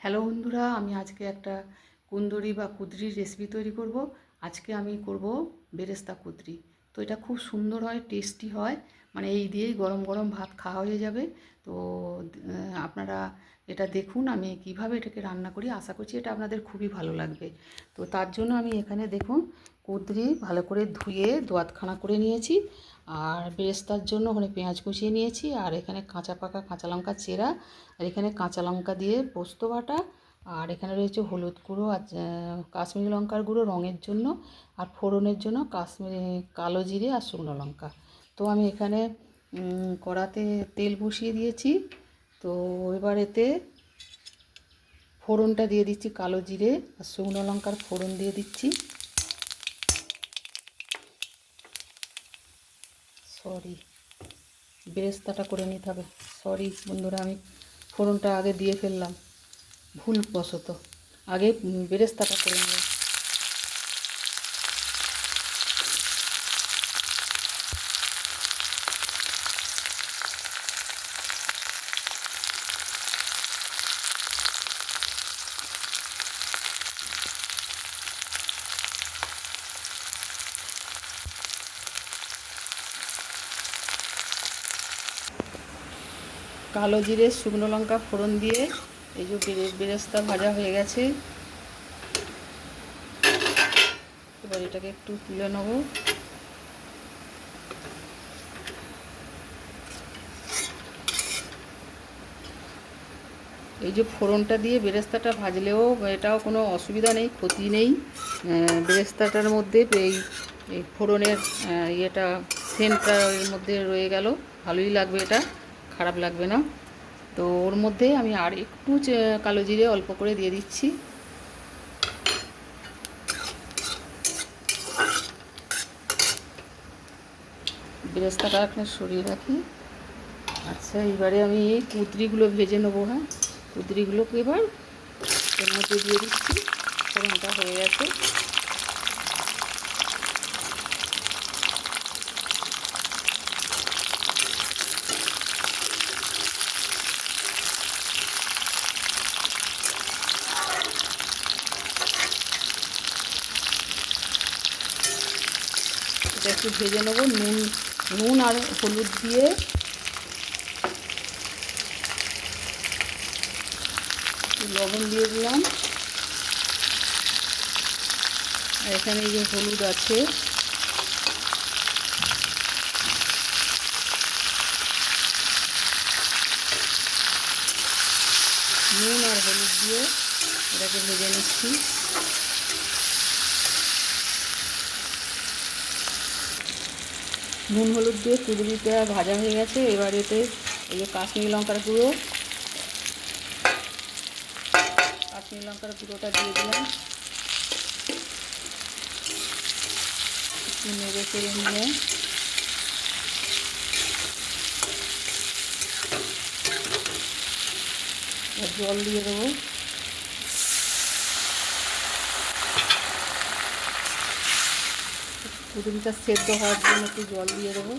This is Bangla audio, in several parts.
হ্যালো বন্ধুরা, আমি আজকে একটা কুন্দরি বা কুদরির রেসিপি তৈরি করব। আজকে আমি করব বেরেস্তা কুদরি। তো এটা খুব সুন্দর হয় টেস্টি হয়। মানে এই দিয়েই গরম গরম ভাত খাওয়া হয়ে যাবে। তো আপনারা এটা দেখুন, আমি কীভাবে এটাকে রান্না করি। আশা করছি এটা আপনাদের খুবই ভালো লাগবে। তো তার জন্য আমি এখানে দেখুন, কুদরি ভালো করে ধুয়ে দোয়াতখানা করে নিয়েছি। আর বেরেস্তার জন্য ওখানে পেঁয়াজ কুচিয়ে নিয়েছি। আর এখানে কাঁচা পাকা কাঁচা লঙ্কা চেরা। আর এখানে কাঁচা লঙ্কা দিয়ে পোস্ত বাটা। আর এখানে রয়েছে হলুদ গুঁড়ো আর কাশ্মীরি লঙ্কার গুঁড়ো রঙের জন্য। আর ফোড়নের জন্য কাশ্মীরি, কালো জিরে আর শুকনো লঙ্কা। তো আমি এখানে কড়াতে তেল বসিয়ে দিয়েছি। তো এবার এতে ফোড়নটা দিয়ে দিচ্ছি, কালো জিরে আর শুকনো লঙ্কার ফোড়ন দিয়ে দিচ্ছি। সরি, বেরেস্তাটা করে নিতে হবে। সরি বন্ধুরা, আমি ফোড়নটা আগে দিয়ে ফেললাম। ভুল বশত। আগে বেরেস্তাটা করে নেব কালো জিরে, শুকনো লঙ্কা ফোড়ন দিয়ে এই যে বেরে- বেরেস্তা ভাজা হয়ে গেছে। এবার এটাকে একটু তুলে নেব। এই যে ফোড়নটা দিয়ে বেরেস্তাটা ভাজলেও এটাও কোনো অসুবিধা নেই, ক্ষতি নেই। বেরেস্তাটার মধ্যে এই এই ফোড়নের ইয়েটা, সেন্টটা এর মধ্যে রয়ে গেল। ভালোই লাগবে এটা। খারাপ লাগবে না। তো ওর মধ্যে আমি আর একটু কালো জিরে অল্প করে দিয়ে দিচ্ছি। বেরেস্তাটা এখানে সরিয়ে রাখি। আচ্ছা এবারে আমি এই কুদরিগুলো ভেজে নেব হ্যাঁ? কুদরিগুলোকে এবার এর মধ্যে দিয়ে দিচ্ছি। ফোড়নটা হয়ে গেছে। এটা একটু ভেজে নেব, নুন নুন আর হলুদ দিয়ে। লবণ দিয়ে দিলাম। আর এখানে যে হলুদ আছে। নুন আর হলুদ দিয়ে এটাকে ভেজে নিচ্ছি। নুন, হলুদ দিয়ে কুদরিটা ভাজা হয়ে গেছে। এবার এতে এই যে কাশ্মীরি লঙ্কার গুঁড়ো। কাশ্মীরি লঙ্কার গুঁড়োটা দিয়ে দিলাম। একটু নেড়ে চেড়ে নিয়ে। এবার জল দিয়ে দেবো। কুদরিটা সেদ্ধ হওয়ার জন্য একটু জল দিয়ে দেবো।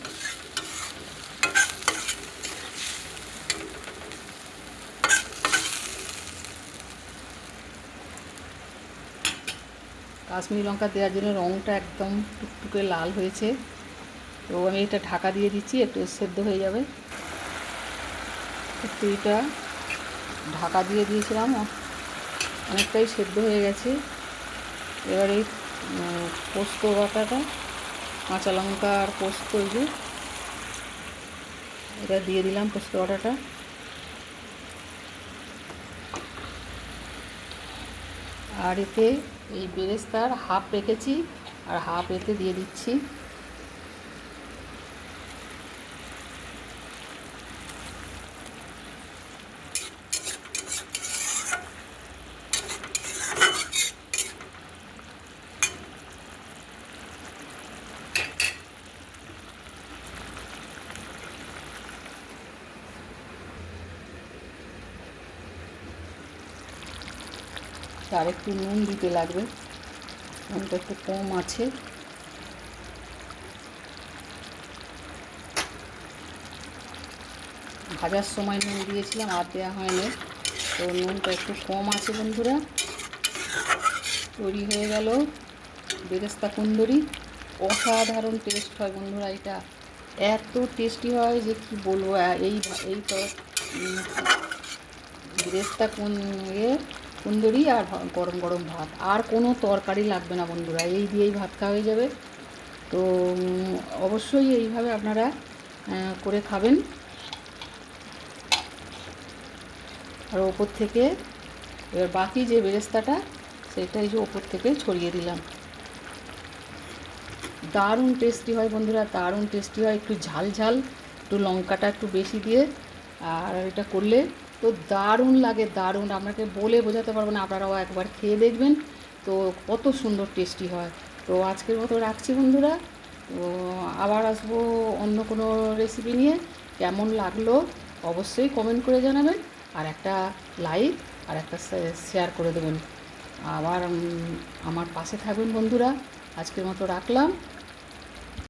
কাশ্মীরি লঙ্কা দেওয়ার জন্য রঙটা একদম টুকটুকে লাল হয়েছে। তো আমি এটা ঢাকা দিয়ে দিচ্ছি, একটু সেদ্ধ হয়ে যাবে। এটা ঢাকা দিয়ে দিয়েছিলাম, অনেকটাই সেদ্ধ হয়ে গেছে। এবার পোস্ত বাটাটা কাঁচা লঙ্কা আর পোস্ত যে এটা দিয়ে দিলাম পোস্ত বাটাটা। আর এতে এই বেরেস্তার হাফ রেখেছি, আর হাফ এতে দিয়ে দিচ্ছি আর একটু নুন দিতে লাগবে। নুনটা একটু কম আছে। ভাজার সময় নুন দিয়েছিলাম, আর দেওয়া হয়নি। তো নুনটা একটু কম আছে বন্ধুরা। তৈরি হয়ে গেল বেরেস্তা কুন্দরি। অসাধারণ টেস্ট হয় বন্ধুরা এটা। এত টেস্টি হয় যে কি বলব এই এই তো বেরেস্তা কুন কুন্দরি আর গরম গরম ভাত। আর কোনো তরকারি লাগবে না বন্ধুরা, এই দিয়েই ভাত খাওয়া হয়ে যাবে। তো অবশ্যই এইভাবে আপনারা করে খাবেন। আর ওপর থেকে, এবার বাকি যে বেরেস্তাটা, সেটা এই যে ওপর থেকে ছড়িয়ে দিলাম। দারুণ টেস্টি হয় বন্ধুরা, দারুণ টেস্টি হয়। একটু ঝাল ঝাল, একটু লঙ্কাটা একটু বেশি দিয়ে, আর এটা করলে তো দারুণ লাগে, দারুণ। আপনাকে বলে বোঝাতে পারব না, আপনারাও একবার খেয়ে দেখবেন। তো কত সুন্দর টেস্টি হয়। তো আজকের মতো রাখছি বন্ধুরা। তো আবার আসব অন্য কোনো রেসিপি নিয়ে। কেমন লাগল অবশ্যই কমেন্ট করে জানাবেন। আর একটা লাইক আর একটা শেয়ার করে দেবেন। আবার আমার পাশে থাকবেন বন্ধুরা। আজকের মতো রাখলাম।